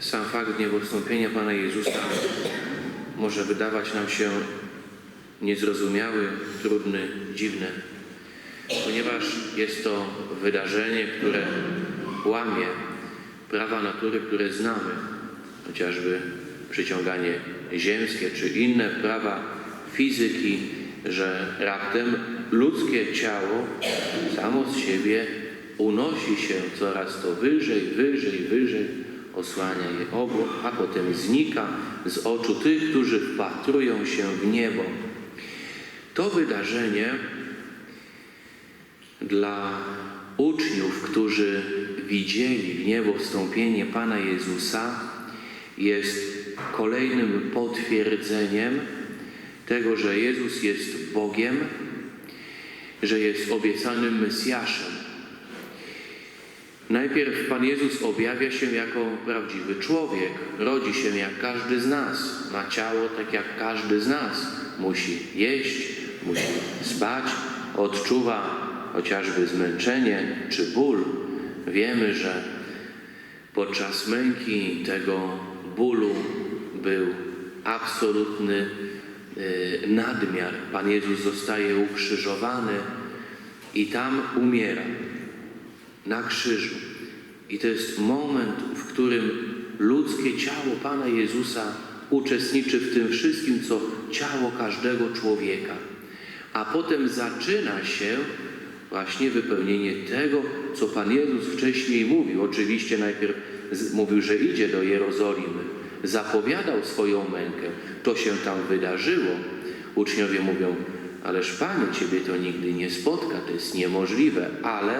sam fakt niebowstąpienia Pana Jezusa może wydawać nam się niezrozumiały, trudny, dziwny, ponieważ jest to wydarzenie, które łamie prawa natury, które znamy, chociażby przyciąganie ziemskie czy inne prawa fizyki, że raptem ludzkie ciało samo z siebie unosi się coraz to wyżej, wyżej, wyżej, osłania je obłok, a potem znika z oczu tych, którzy wpatrują się w niebo. To wydarzenie dla uczniów, którzy widzieli w niebo wstąpienie Pana Jezusa, jest kolejnym potwierdzeniem tego, że Jezus jest Bogiem, że jest obiecanym Mesjaszem. Najpierw Pan Jezus objawia się jako prawdziwy człowiek, rodzi się jak każdy z nas, ma ciało tak jak każdy z nas, musi jeść, musi spać, odczuwa chociażby zmęczenie czy ból. Wiemy, że podczas męki tego bólu był absolutny y, nadmiar. Pan Jezus zostaje ukrzyżowany i tam umiera na krzyżu. I to jest moment, w którym ludzkie ciało Pana Jezusa uczestniczy w tym wszystkim, co ciało każdego człowieka. A potem zaczyna się właśnie wypełnienie tego, co Pan Jezus wcześniej mówił. Oczywiście najpierw mówił, że idzie do Jerozolimy, zapowiadał swoją mękę. To się tam wydarzyło. Uczniowie mówią, ależ Panie, Ciebie to nigdy nie spotka, to jest niemożliwe, ale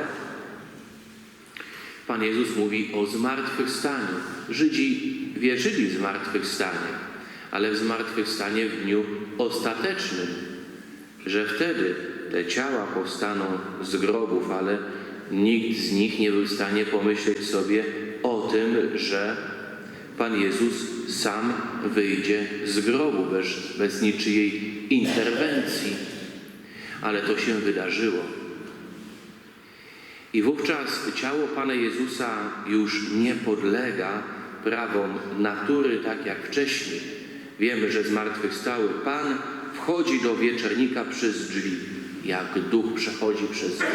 Pan Jezus mówi o zmartwychwstaniu. Żydzi wierzyli w zmartwychwstanie, ale w zmartwychwstanie w dniu ostatecznym, że wtedy te ciała powstaną z grobów, ale nikt z nich nie był w stanie pomyśleć sobie o tym, że Pan Jezus sam wyjdzie z grobu bez, bez niczyjej interwencji. Ale to się wydarzyło. I wówczas ciało Pana Jezusa już nie podlega prawom natury tak jak wcześniej. Wiemy, że zmartwychwstały Pan wchodzi do wieczernika przez drzwi, jak duch przechodzi przez drzwi.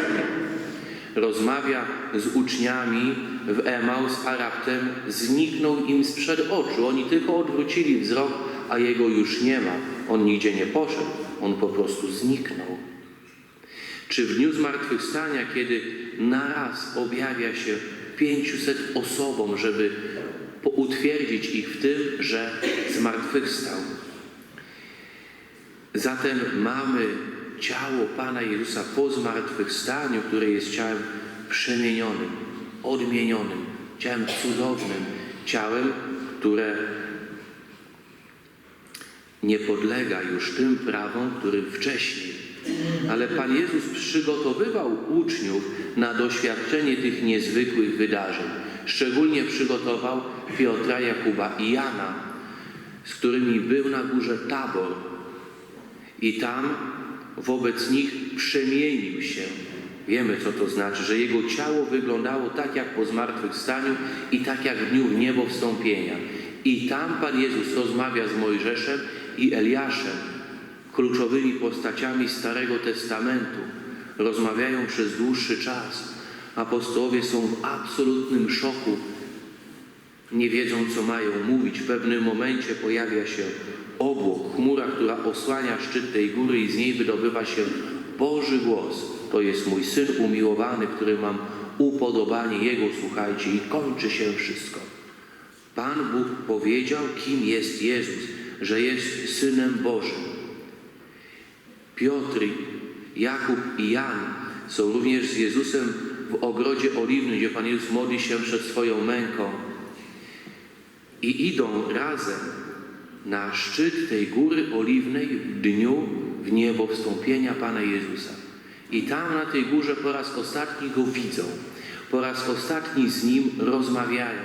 Rozmawia z uczniami w Emaus, a raptem zniknął im sprzed oczu. Oni tylko odwrócili wzrok, a jego już nie ma. On nigdzie nie poszedł, on po prostu zniknął. Czy w dniu zmartwychwstania, kiedy naraz objawia się 500 osobom, żeby utwierdzić ich w tym, że zmartwychwstał. Zatem mamy ciało Pana Jezusa po zmartwychwstaniu, które jest ciałem przemienionym, odmienionym, ciałem cudownym, ciałem, które nie podlega już tym prawom, którym wcześniej. Ale Pan Jezus przygotowywał uczniów na doświadczenie tych niezwykłych wydarzeń. Szczególnie przygotował Piotra, Jakuba i Jana, z którymi był na górze Tabor. I tam wobec nich przemienił się. Wiemy, co to znaczy, że jego ciało wyglądało tak jak po zmartwychwstaniu i tak jak w dniu w niebo wstąpienia. I tam Pan Jezus rozmawia z Mojżeszem i Eliaszem, kluczowymi postaciami Starego Testamentu. Rozmawiają przez dłuższy czas. Apostołowie są w absolutnym szoku. Nie wiedzą, co mają mówić. W pewnym momencie pojawia się obłok, chmura, która osłania szczyt tej góry i z niej wydobywa się Boży głos. To jest mój Syn umiłowany, który mam upodobanie Jego, słuchajcie, i kończy się wszystko. Pan Bóg powiedział, kim jest Jezus, że jest Synem Bożym. Piotr, Jakub i Jan są również z Jezusem w ogrodzie oliwnym, gdzie Pan Jezus modli się przed swoją męką. I idą razem na szczyt tej góry oliwnej w dniu w niebo wstąpienia Pana Jezusa. I tam na tej górze po raz ostatni Go widzą. Po raz ostatni z Nim rozmawiają.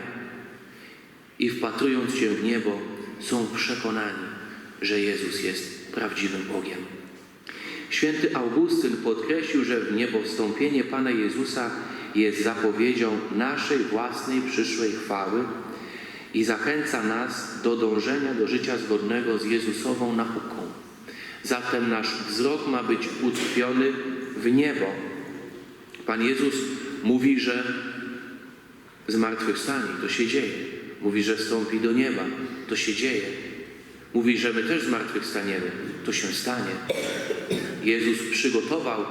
I wpatrując się w niebo, są przekonani, że Jezus jest prawdziwym Bogiem. Święty Augustyn podkreślił, że w niebo wstąpienie Pana Jezusa jest zapowiedzią naszej własnej przyszłej chwały i zachęca nas do dążenia do życia zgodnego z Jezusową nauką. Zatem nasz wzrok ma być utkwiony w niebo. Pan Jezus mówi, że zmartwychwstanie, to się dzieje. Mówi, że wstąpi do nieba, to się dzieje. Mówi, że my też zmartwychwstaniemy, to się stanie. Jezus przygotował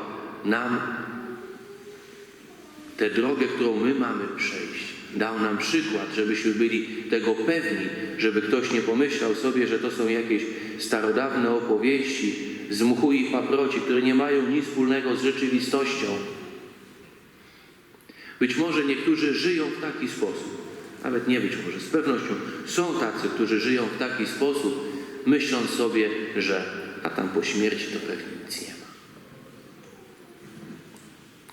nam tę drogę, którą my mamy przejść. Dał nam przykład, żebyśmy byli tego pewni, żeby ktoś nie pomyślał sobie, że to są jakieś starodawne opowieści z mchu i paproci, które nie mają nic wspólnego z rzeczywistością. Być może niektórzy żyją w taki sposób, nawet nie być może, z pewnością są tacy, którzy żyją w taki sposób, myśląc sobie, że a tam po śmierci to pewnie nic nie ma.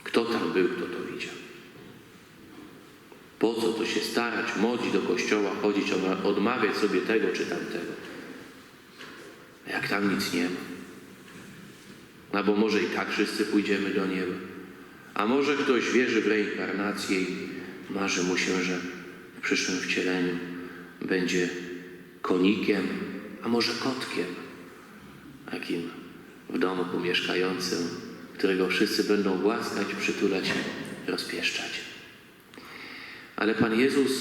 Kto tam był, kto to widział? Po co to się starać, modlić do kościoła, chodzić, odmawiać sobie tego czy tamtego? Jak tam nic nie ma. No bo może i tak wszyscy pójdziemy do nieba. A może ktoś wierzy w reinkarnację i marzy mu się, że w przyszłym wcieleniu będzie konikiem, a może kotkiem, takim w domu pomieszkającym, którego wszyscy będą głaskać, przytulać, rozpieszczać. Ale Pan Jezus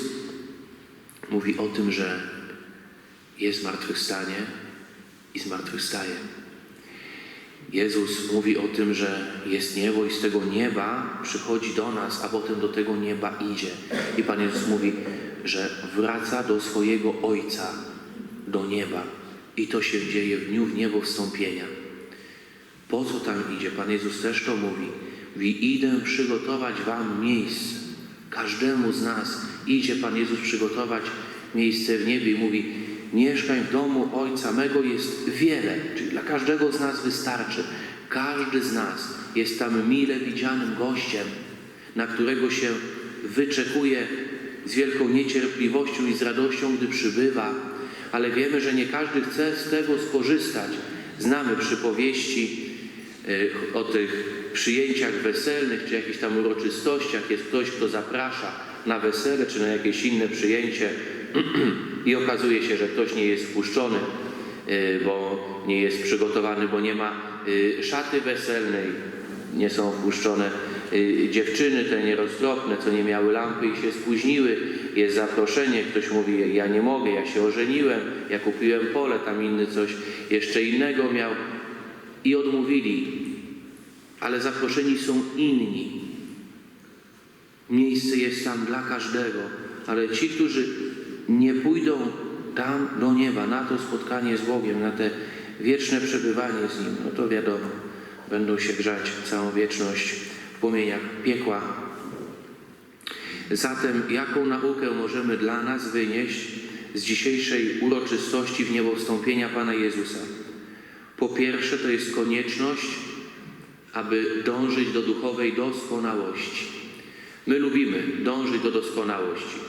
mówi o tym, że jest zmartwychwstanie i zmartwychwstaje. Jezus mówi o tym, że jest niebo i z tego nieba przychodzi do nas, a potem do tego nieba idzie. I Pan Jezus mówi, że wraca do swojego Ojca, do nieba. I to się dzieje w dniu w niebo wstąpienia. Po co tam idzie? Pan Jezus też to mówi. Mówi, idę przygotować wam miejsce. Każdemu z nas idzie Pan Jezus przygotować miejsce w niebie i mówi, mieszkań w domu Ojca mego jest wiele, czyli dla każdego z nas wystarczy. Każdy z nas jest tam mile widzianym gościem, na którego się wyczekuje z wielką niecierpliwością i z radością, gdy przybywa, ale wiemy, że nie każdy chce z tego skorzystać. Znamy przypowieści e, o tych przyjęciach weselnych, czy jakichś tam uroczystościach. Jest ktoś, kto zaprasza na wesele, czy na jakieś inne przyjęcie i okazuje się, że ktoś nie jest wpuszczony, e, bo nie jest przygotowany, bo nie ma e, szaty weselnej, nie są wpuszczone dziewczyny te nieroztropne, co nie miały lampy i się spóźniły. Jest zaproszenie, ktoś mówi, ja nie mogę, ja się ożeniłem, ja kupiłem pole, tam inny coś jeszcze innego miał i odmówili. Ale zaproszeni są inni. Miejsce jest tam dla każdego, ale ci, którzy nie pójdą tam do nieba, na to spotkanie z Bogiem, na te wieczne przebywanie z Nim, no to wiadomo, będą się grzać całą wieczność w płomieniach piekła. Zatem jaką naukę możemy dla nas wynieść z dzisiejszej uroczystości w niebo wstąpienia Pana Jezusa? Po pierwsze, to jest konieczność, aby dążyć do duchowej doskonałości. My lubimy dążyć do doskonałości.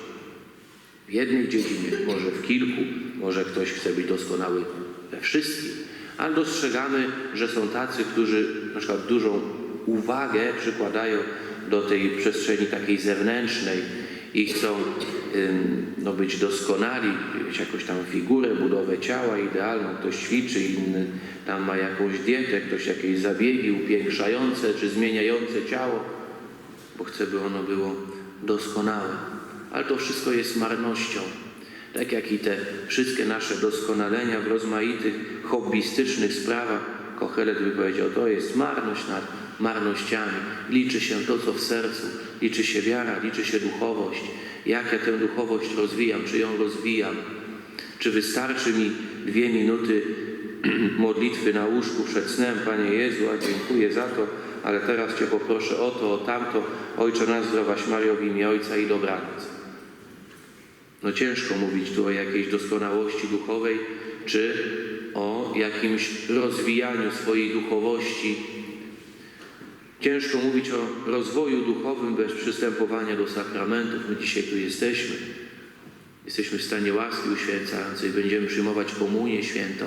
W jednej dziedzinie, może w kilku, może ktoś chce być doskonały we wszystkich, ale dostrzegamy, że są tacy, którzy na przykład dużą uwagę przykładają do tej przestrzeni takiej zewnętrznej i chcą no, być doskonali, mieć jakąś tam figurę, budowę ciała idealną, ktoś ćwiczy, inny tam ma jakąś dietę, ktoś jakieś zabiegi upiększające czy zmieniające ciało, bo chce, by ono było doskonałe. Ale to wszystko jest marnością. Tak jak i te wszystkie nasze doskonalenia w rozmaitych hobbystycznych sprawach, Kochelet by powiedział, to jest marność nad marnościami. Liczy się to, co w sercu, liczy się wiara, liczy się duchowość. Jak ja tę duchowość rozwijam, czy ją rozwijam? Czy wystarczy mi dwie minuty modlitwy na łóżku przed snem, Panie Jezu, a dziękuję za to, ale teraz Cię poproszę o to, o tamto. Ojcze nas zdrowaś Mario w imię Ojca i dobranoc. No ciężko mówić tu o jakiejś doskonałości duchowej, czy o jakimś rozwijaniu swojej duchowości. Ciężko mówić o rozwoju duchowym bez przystępowania do sakramentów. My dzisiaj tu jesteśmy. Jesteśmy w stanie łaski uświęcającej, będziemy przyjmować komunię świętą.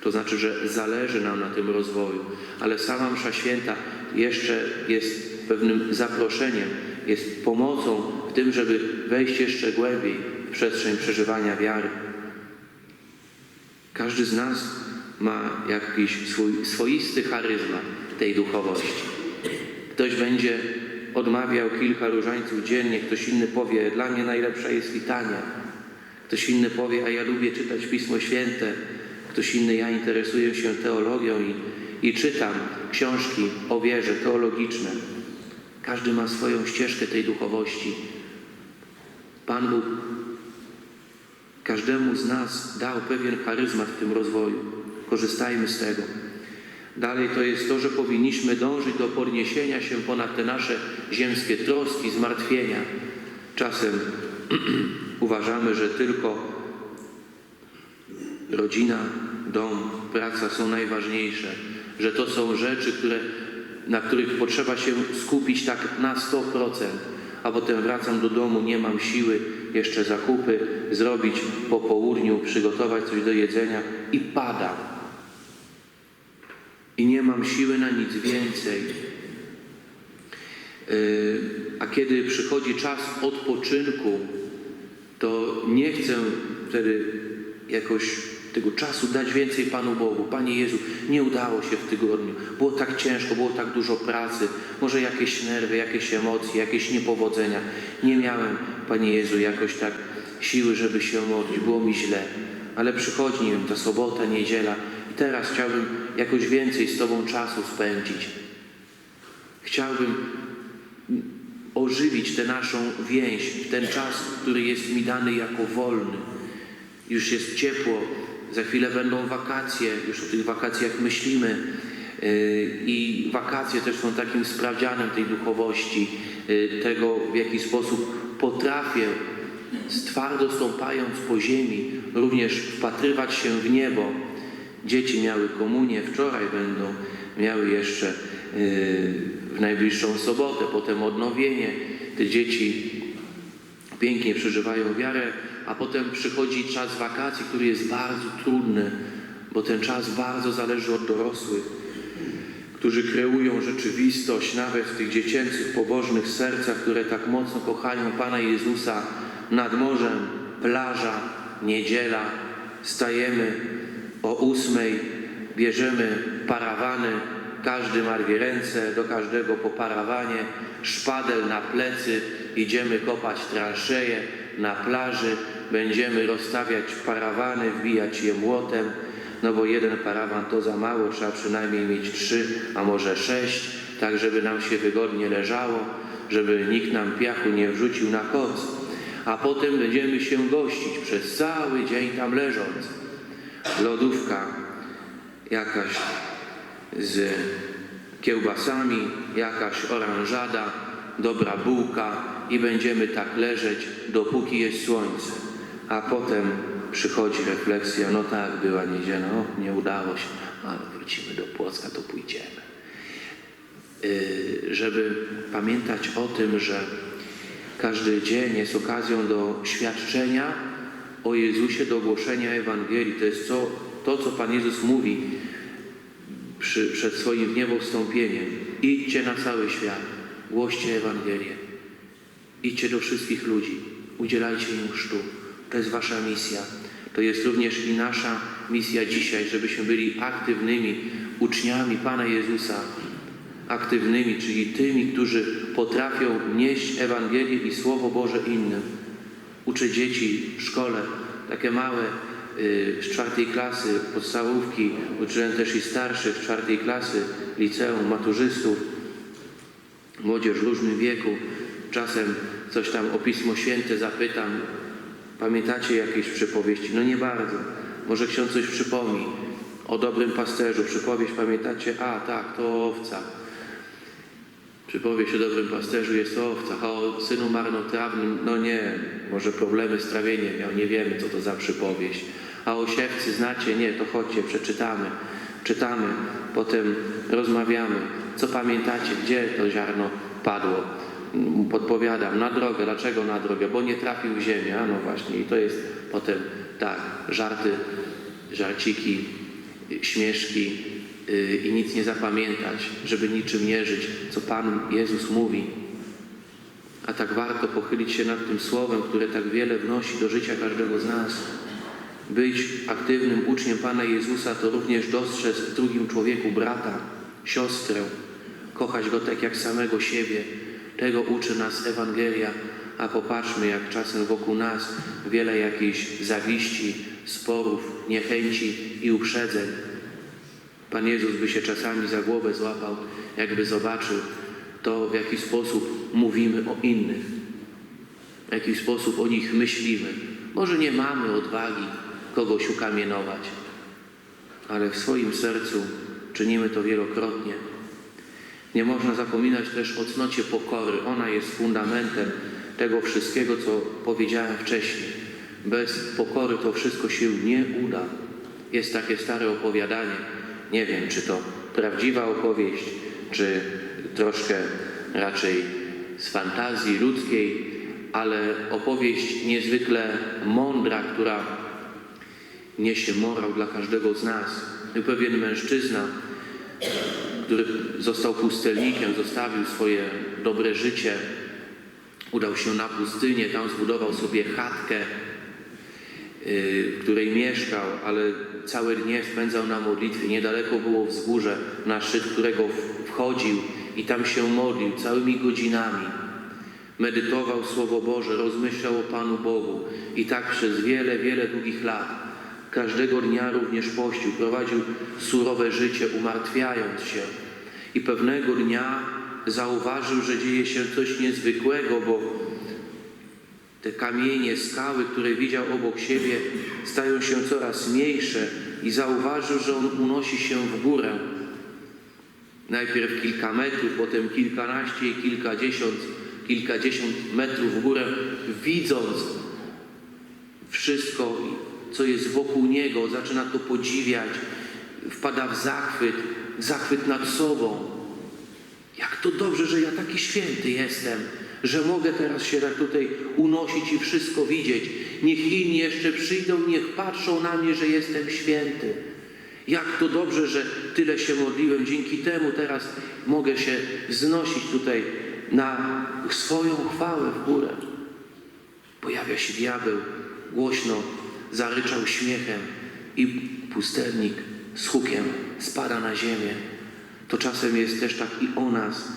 To znaczy, że zależy nam na tym rozwoju, ale sama msza święta jeszcze jest pewnym zaproszeniem, jest pomocą w tym, żeby wejść jeszcze głębiej w przestrzeń przeżywania wiary. Każdy z nas ma jakiś swój swoisty charyzmat tej duchowości. Ktoś będzie odmawiał kilka różańców dziennie, ktoś inny powie, dla mnie najlepsza jest litania. Ktoś inny powie, a ja lubię czytać Pismo Święte. Ktoś inny, ja interesuję się teologią i, i czytam książki o wierze teologiczne. Każdy ma swoją ścieżkę tej duchowości. Pan Bóg każdemu z nas dał pewien charyzmat w tym rozwoju. Korzystajmy z tego. Dalej to jest to, że powinniśmy dążyć do podniesienia się ponad te nasze ziemskie troski, zmartwienia. Czasem uważamy, że tylko rodzina, dom, praca są najważniejsze, że to są rzeczy, które, na których potrzeba się skupić tak na 100%, a potem wracam do domu, nie mam siły jeszcze zakupy zrobić po południu, przygotować coś do jedzenia i padam. I nie mam siły na nic więcej. Yy, A kiedy przychodzi czas odpoczynku, to nie chcę wtedy jakoś tego czasu dać więcej Panu Bogu. Panie Jezu, nie udało się w tygodniu. Było tak ciężko, było tak dużo pracy, może jakieś nerwy, jakieś emocje, jakieś niepowodzenia. Nie miałem, Panie Jezu, jakoś tak siły, żeby się modlić. Było mi źle. Ale przychodzi, nie wiem, ta sobota, niedziela i teraz chciałbym jakoś więcej z Tobą czasu spędzić. Chciałbym ożywić tę naszą więź, ten czas, który jest mi dany jako wolny. Już jest ciepło, za chwilę będą wakacje, już o tych wakacjach myślimy. Yy, I wakacje też są takim sprawdzianem tej duchowości, yy, tego w jaki sposób potrafię, twardo stąpając po ziemi, również wpatrywać się w niebo. Dzieci miały komunię, wczoraj będą miały jeszcze yy, w najbliższą sobotę, potem odnowienie. Te dzieci pięknie przeżywają wiarę, a potem przychodzi czas wakacji, który jest bardzo trudny, bo ten czas bardzo zależy od dorosłych, którzy kreują rzeczywistość nawet w tych dziecięcych, pobożnych sercach, które tak mocno kochają Pana Jezusa nad morzem, plaża, niedziela, stajemy o ósmej, bierzemy parawany, każdy ma dwie ręce, do każdego po parawanie, szpadel na plecy, idziemy kopać transzeje. Na plaży, będziemy rozstawiać parawany, wbijać je młotem, no bo jeden parawan to za mało, trzeba przynajmniej mieć trzy, a może sześć, tak żeby nam się wygodnie leżało, żeby nikt nam piachu nie wrzucił na koc. A potem będziemy się gościć przez cały dzień tam leżąc. Lodówka jakaś z kiełbasami, jakaś oranżada, dobra bułka i będziemy tak leżeć, dopóki jest słońce. A potem przychodzi refleksja, no tak, była niedziela, o, nie udało się, ale wrócimy do Płocka, to pójdziemy. Yy, żeby pamiętać o tym, że każdy dzień jest okazją do świadczenia o Jezusie, do ogłoszenia Ewangelii. To jest to, to co Pan Jezus mówi przy, przed swoim w niebo wstąpieniem. Idźcie na cały świat, głoście Ewangelię. Idźcie do wszystkich ludzi, udzielajcie im chrztu. To jest wasza misja. To jest również i nasza misja dzisiaj, żebyśmy byli aktywnymi uczniami Pana Jezusa. Aktywnymi, czyli tymi, którzy potrafią nieść Ewangelię i Słowo Boże innym. Uczę dzieci w szkole, takie małe, y, z czwartej klasy podstawówki, uczyłem też i starszych czwartej klasy, liceum, maturzystów, młodzież w różnym wieku. Czasem coś tam o Pismo Święte zapytam. Pamiętacie jakieś przypowieści? No nie bardzo. Może ksiądz coś przypomni o dobrym pasterzu. Przypowieść pamiętacie? A tak, to owca. Przypowieść o dobrym pasterzu jest o owcach, a o synu marnotrawnym, no nie, może problemy z trawieniem miał, nie wiemy co to za przypowieść. A o siewcy znacie? Nie, to chodźcie, przeczytamy. Czytamy, potem rozmawiamy. Co pamiętacie, gdzie to ziarno padło? Podpowiadam, na drogę. Dlaczego na drogę? Bo nie trafił w ziemię. No właśnie, i to jest potem tak, żarty, żarciki, śmieszki yy, i nic nie zapamiętać, żeby niczym nie żyć, co Pan Jezus mówi. A tak warto pochylić się nad tym słowem, które tak wiele wnosi do życia każdego z nas. Być aktywnym uczniem Pana Jezusa to również dostrzec w drugim człowieku brata, siostrę, kochać go tak jak samego siebie. Tego uczy nas Ewangelia, a popatrzmy, jak czasem wokół nas wiele jakichś zawiści, sporów, niechęci i uprzedzeń. Pan Jezus by się czasami za głowę złapał, jakby zobaczył to, w jaki sposób mówimy o innych, w jaki sposób o nich myślimy. Może nie mamy odwagi kogoś ukamienować, ale w swoim sercu czynimy to wielokrotnie. Nie można zapominać też o cnocie pokory. Ona jest fundamentem tego wszystkiego, co powiedziałem wcześniej. Bez pokory to wszystko się nie uda. Jest takie stare opowiadanie. Nie wiem, czy to prawdziwa opowieść, czy troszkę raczej z fantazji ludzkiej, ale opowieść niezwykle mądra, która niesie morał dla każdego z nas. Pewien mężczyzna, który został pustelnikiem, zostawił swoje dobre życie, udał się na pustynię, tam zbudował sobie chatkę, yy, w której mieszkał, ale całe dnie spędzał na modlitwie. Niedaleko było wzgórze, na szczyt którego wchodził i tam się modlił całymi godzinami. Medytował Słowo Boże, rozmyślał o Panu Bogu i tak przez wiele, wiele długich lat. Każdego dnia również pościł, prowadził surowe życie, umartwiając się. I pewnego dnia zauważył, że dzieje się coś niezwykłego, bo te kamienie, skały, które widział obok siebie, stają się coraz mniejsze i zauważył, że on unosi się w górę. Najpierw kilka metrów, potem kilkanaście i kilkadziesiąt, kilkadziesiąt metrów w górę, widząc wszystko, co jest wokół niego, zaczyna to podziwiać, wpada w zachwyt, zachwyt nad sobą. Jak to dobrze, że ja taki święty jestem, że mogę teraz się tak tutaj unosić i wszystko widzieć. Niech inni jeszcze przyjdą, niech patrzą na mnie, że jestem święty. Jak to dobrze, że tyle się modliłem. Dzięki temu teraz mogę się wznosić tutaj na swoją chwałę w górę. Pojawia się diabeł, głośno zaryczał śmiechem i pustelnik z hukiem spada na ziemię. To czasem jest też tak i o nas.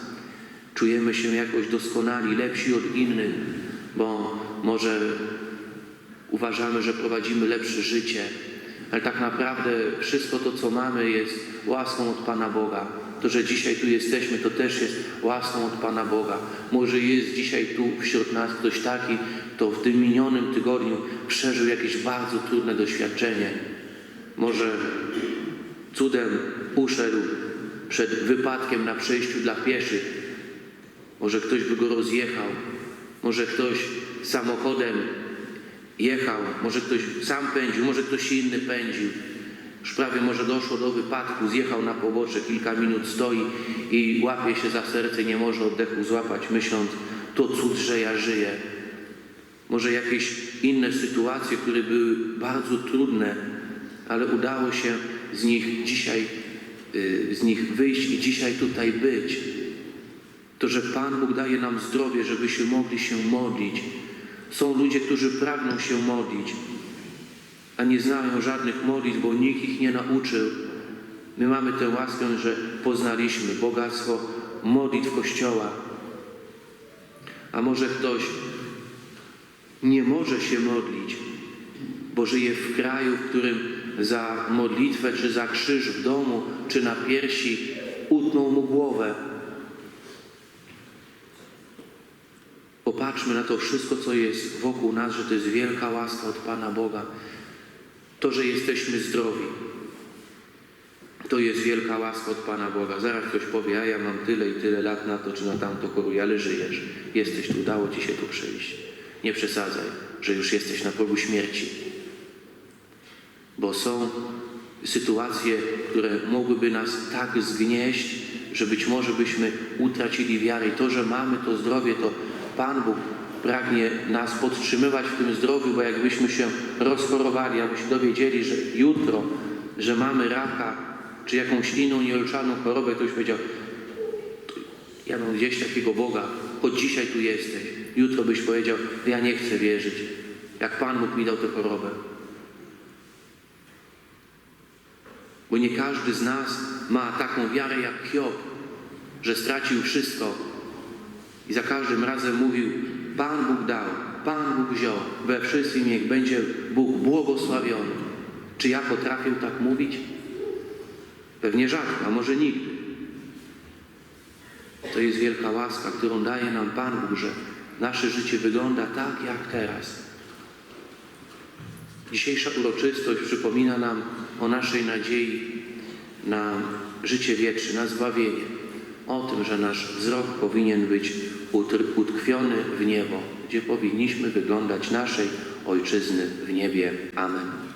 Czujemy się jakoś doskonali, lepsi od innych, bo może uważamy, że prowadzimy lepsze życie, ale tak naprawdę wszystko to, co mamy, jest łaską od Pana Boga. To, że dzisiaj tu jesteśmy, to też jest łaską od Pana Boga. Może jest dzisiaj tu wśród nas ktoś taki, kto w tym minionym tygodniu przeżył jakieś bardzo trudne doświadczenie. Może cudem uszedł przed wypadkiem na przejściu dla pieszych. Może ktoś by go rozjechał. Może ktoś samochodem jechał. Może ktoś sam pędził. Może ktoś inny pędził. Już prawie może doszło do wypadku. Zjechał na pobocze, kilka minut stoi i łapie się za serce, nie może oddechu złapać, myśląc, to cud, że ja żyję. Może jakieś inne sytuacje, które były bardzo trudne, ale udało się z nich dzisiaj, y, z nich wyjść i dzisiaj tutaj być. To, że Pan Bóg daje nam zdrowie, żebyśmy mogli się modlić. Są ludzie, którzy pragną się modlić, a nie znają żadnych modlitw, bo nikt ich nie nauczył. My mamy tę łaskę, że poznaliśmy bogactwo modlitw Kościoła. A może ktoś nie może się modlić, bo żyje w kraju, w którym za modlitwę, czy za krzyż w domu, czy na piersi utną mu głowę. Popatrzmy na to wszystko, co jest wokół nas, że to jest wielka łaska od Pana Boga. To, że jesteśmy zdrowi, to jest wielka łaska od Pana Boga. Zaraz ktoś powie, a ja mam tyle i tyle lat na to, czy na tamto choruję, ale żyjesz. Jesteś tu, udało Ci się tu przyjść. Nie przesadzaj, że już jesteś na progu śmierci. Bo są sytuacje, które mogłyby nas tak zgnieść, że być może byśmy utracili wiarę. I to, że mamy to zdrowie, to Pan Bóg pragnie nas podtrzymywać w tym zdrowiu, bo jakbyśmy się rozchorowali, jakbyśmy dowiedzieli, że jutro, że mamy raka, czy jakąś inną nieuleczalną chorobę, to powiedział, ja mam gdzieś takiego Boga, choć dzisiaj tu jesteś. Jutro byś powiedział, ja nie chcę wierzyć, jak Pan Bóg mi dał tę chorobę. Bo nie każdy z nas ma taką wiarę jak Hiob, że stracił wszystko i za każdym razem mówił, Pan Bóg dał, Pan Bóg wziął, we wszystkim niech będzie Bóg błogosławiony. Czy ja potrafię tak mówić? Pewnie rzadko, a może nigdy. To jest wielka łaska, którą daje nam Pan Bóg, że nasze życie wygląda tak jak teraz. Dzisiejsza uroczystość przypomina nam o naszej nadziei na życie wieczne, na zbawienie. O tym, że nasz wzrok powinien być utkwiony w niebo, gdzie powinniśmy wyglądać naszej Ojczyzny w niebie. Amen.